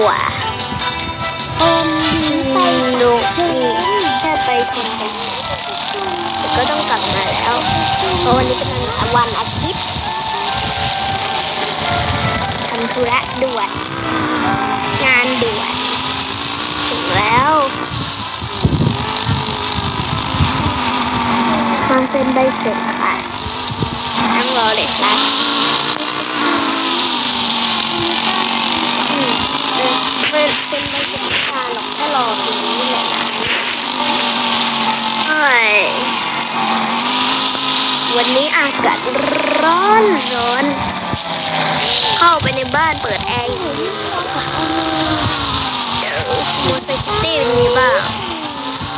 กว่าอมไปดูนี่แค่ไปเซ็นไปแต่ก็ต้องกลับมาแล้วเพราะวันนี้เป็นวันอาทิตย์ทำธุระด่วนงานด่วนถึงแล้วมาเซ็นใบเสร็จค่ะนั่งรอเลยครับอืมเเซ็นใบเสร็จไม่นาหรอกแค่รอตรงนี้แหละนะเอ้ยวันนี้อากาศร้อนร้อน เข้าไปในบ้านเปิดแอร์อยู่โมไซซิตี้เป็นไงบ้าง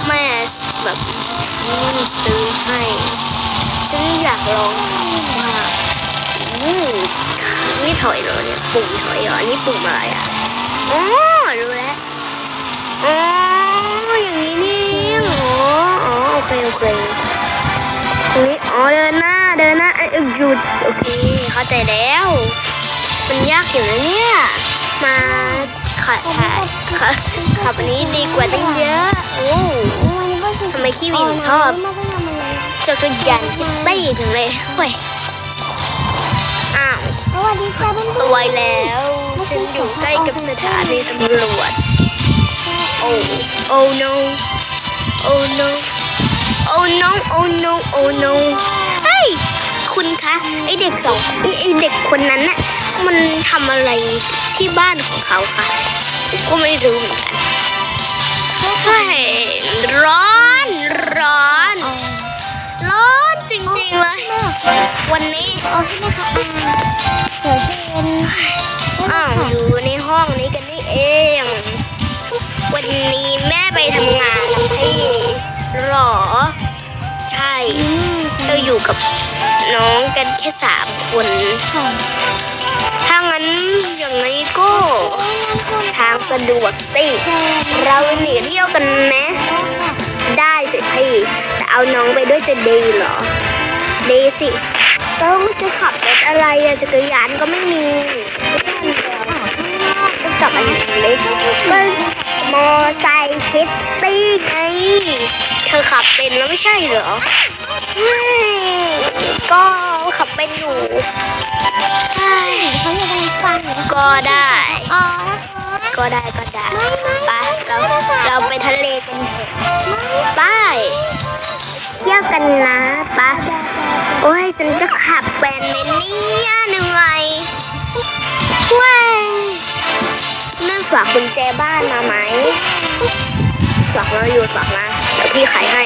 แม่แบบนี่ซื้อให้ ฉันอยากลองว่าอืมนี่ถอยเหรอเนี่ยปุ่มถอยเหรออันนี่ปุ่มอะไรอะ อ๋ออย่างนี้นี่เองอ๋ออ๋อโอเคโอเคตรงนี้อ๋อเดินหน้าเดินหน้าเอ้หยุดโอเคเข้าใจแล้ว มันยากอยู่นะเนี่ยมาขับถ่ายขับขับอันนี้ดีกว่าตั้งเยอะโอ้ทำไมขี้วินชอบไม่ต้องทำอะไรจักรยานจิตตี้ถึงเลยเฮ้ยอ้าวสวัสดีจ้าเพื่อนตัวแล้วฉันอยู่ใกล้กับสถานีตำรวจ โอ้โอ้ no โอ้ no โอ้ no โอ้ no โอ้ no เฮ้ย คุณคะ ไอเด็กสองไอไอเด็กคนนั้นน่ะ มันทำอะไรที่บ้านของเขาคะผมก็ไม่รู้เหมือนกันเฮ้ยร้อนร้อน ร้อนจริงๆเลย วันนี้เอาใช่ไหมคะอ่าเดี๋ยวเชิญได้อ้าวค่ะอยู่ในห้องนี้กันนี่เอง วันนี้แม่ไปทำงานนะพี่หรอ ใช่นี่น่าเราอยู่กับน้องกันแค่สามคนค่ะถ้างั้นอย่างนี้ก็เอ้ยงั้นคุณทางสะดวกสิเชิญเราหนีเที่ยวกันไหมได้ค่ะได้สิพี่ แต่เอาน้องไปด้วยจะดีเหรอ ดีสิ ต้องจะขับรถอะไรอะจักรยานก็ไม่มีก็กลับอันเล็กก็มอไซค์คิตตี้ไงเธอขับเป็นแล้วไม่ใช่เหรอก็ขับเป็นอยู่เขาอยากกำลังฟังก็ได้อ๋อก็ได้ ก็ได้ไม่ไม่ไปเราเราไปทะเลกันเถอะไป เที่ยวกันนะปะโอ้ยฉันจะขับเป็นในนี่ยหนื่อยว้ายนั่นฝากกุญแจบ้านมาไหมฝากมาอยู่ฝากมาเดี๋ยวพี่ขายให้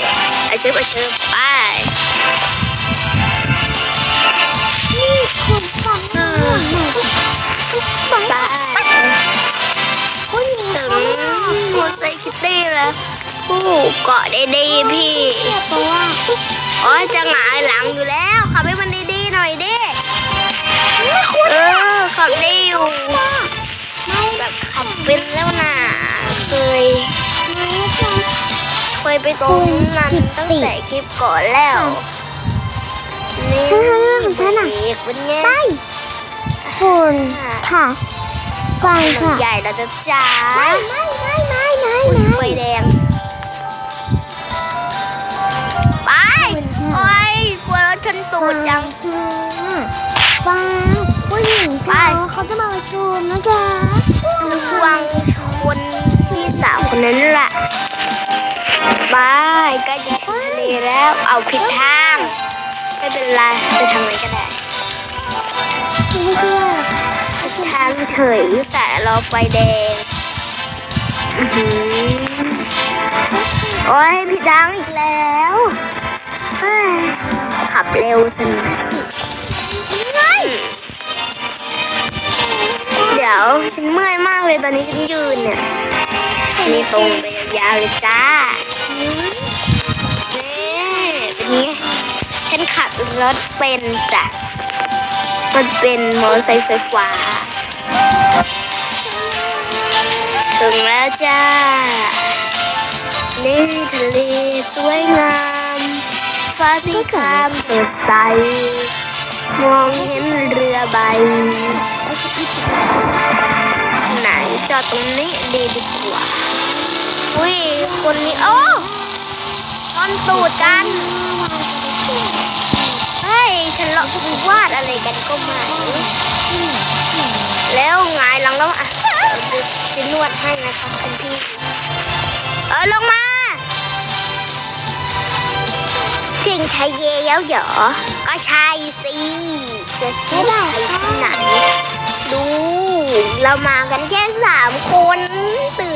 อาชิบอาชิบไปนี่คุณฟังหน่อยหน่อยฟังไปผู้หญิ งถึงเขาไม่โมไซคิตตี้แล้วโอ้เกาะได้ดีพี่ตัวโอ้ยจะหงายหลังอยู่แล้วขับให้มันดีๆหน่อยดิเออขับได้อยู่แบบขับเป็นแล้วนะเคยเคยไปตรงนั้นตั้งแต่คลิปก่อนแล้วนี่ฉันทำเรื่องของฉันอะเป็นไงไปคุณค่ะ ฟังถนนค่ะใหญ่เราจะจ้าไม่ไม่ไม่ไม่ไม่อุ๊ยไม่ไฟแดง ไป โอ้ยกลัวรถชนตูดจังฟังผู้หญิงไปเขาเขาจะมาประชุมนะแกช่วงคนพี่สาวคนนั้นแหละไปใกล้จะถึงทะเลแล้ว เอาผิดทางไม่เป็นไรไปทางไหนก็ได้ไม่เชื่อ ทางเฉยสายรอไฟแดงโอ้ยผิดทางอีกแล้วขับเร็วสิเดี๋ยวฉันเมื่อยมากเลยตอนนี้ฉันยืนเนี่ยนี่ตรงไปยาวเลยจ้านี่เป็นไงฉันขับรถเป็นจ้ะ มันเป็นมอเตอร์ไซค์ไฟฟ้า ถึงแล้วจ้า นี่ทะเลสวยงาม ฟ้าสีครามสดใส มองเห็นเรือใบ ไหนจอดตรงนี้ดีดีกว่า อุ้ย คนนี้ โอ้ตอนตูดกัน เฮ้ยฉันเลาะวาดอะไรกันก็ไม่แล้วไงายหลังแล้วอะจะนวดให้นะครับคุณพี่เออลงมาเสียงไทยเย่เย้าเหยอก็ใช่สิจะใช่ที่ไหนดู เรามากันแค่สามคนตื่น